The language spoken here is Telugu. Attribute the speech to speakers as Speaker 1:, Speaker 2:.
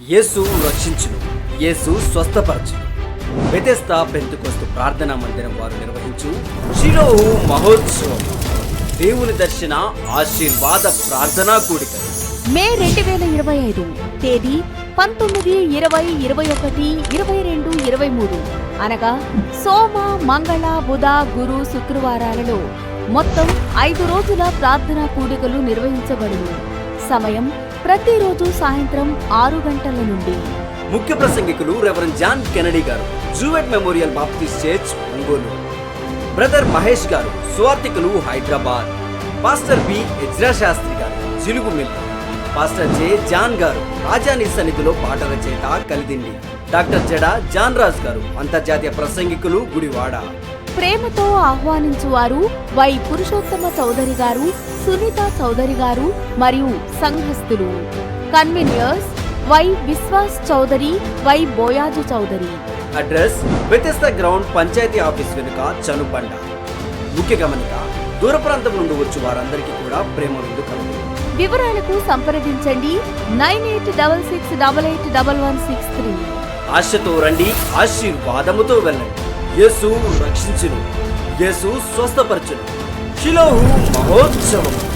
Speaker 1: యేసు రక్షించును. యేసు స్వస్థపరచును. బెతెస్తా పెంతుకొస్తు ప్రార్థనా మందిరం వారు నిర్వహించు శిరోహు మహోత్సవం. దేవుని దర్శన ఆశీర్వాద ప్రార్థనా కూడిక.
Speaker 2: మే రెండు వేల ఇరవై ఐదు తేదీ పంతొమ్మిది ఇరవై ఇరవై ఒకటి ఇరవై రెండు ఇరవై మూడు. అనగా సోమ మంగళ బుధ గురు శుక్రవారాలలో మొత్తం ఐదు రోజుల ప్రార్థనా కూడికలు నిర్వహించబడును. సమయం ప్రతిరోజు సాయంత్రం ఆరు గంటల నుండి.
Speaker 1: ముఖ్య ప్రసంగికులు రెవరెండ్ జాన్ కెనడీ గారు Jewett memorial Baptist church Ongole. Brother Mahesh గారు స్వార్థికులు Hyderabad. Pastor B Ezra Sastry గారు జిలుగు మిల్. పాస్టర్ జె జాన్ గారు రాజాని సన్నిధిలో పాట రచయిత కలిదిండి. డాక్టర్ జడా జాన్ రాజ్ గారు అంతర్జాతీయ ప్రసంగికులు గుడివాడ.
Speaker 2: ప్రేమతో ఆహ్వానించువారు వై పురుషోత్తమ చౌదరి గారు సునీత చౌదరి గారు మరియు సంఘస్థులు. Conveners Y Vishwas Chowdary Y Boaz Chowdary.
Speaker 1: Address వ్యత్యస్త ground panchayat office వెనుక చనుబండ. ముఖ్య గమనిక దూర ప్రాంతం నుండి వచ్చి వారందరికీ కూడా ప్రేమ విందు
Speaker 2: వివరాలకు సంప్రదించండి nine eight double six double eight double one six three.
Speaker 1: ఆశతో రండి ఆశీర్వాదముతో వెళ్ళండి. యేసు రక్షించును. యేసు స్వస్థపరచును. శిలోహు మహోత్సవం